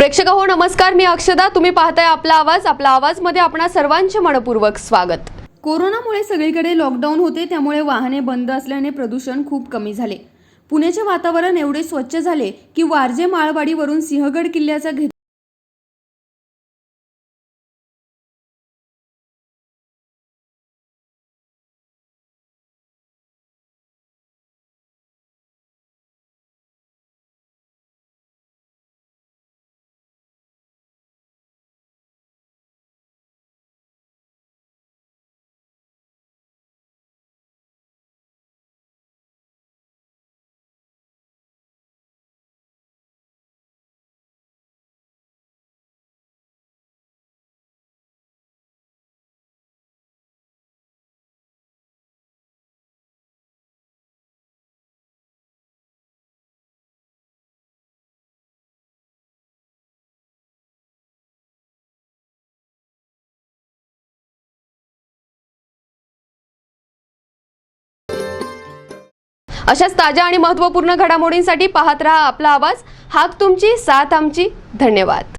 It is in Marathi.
प्रेक्षक हो नमस्कार. मी अक्षदा. तुम्ही पाहताय आपला आवाज. आपला आवाजमध्ये आपणा सर्वांचे मनपूर्वक स्वागत. कोरोनामुळे सगळीकडे लॉकडाऊन होते त्यामुळे वाहने बंद असल्याने प्रदूषण खूप कमी झाले. पुण्याचे वातावरण एवढे स्वच्छ झाले की वारजे माळवाडीवरून सिंहगड किल्ल्याचा घेत अशाच ताज्या आणि महत्त्वपूर्ण घडामोडींसाठी पाहत रहा आपला आवाज. हाक तुमची साथ आमची. धन्यवाद.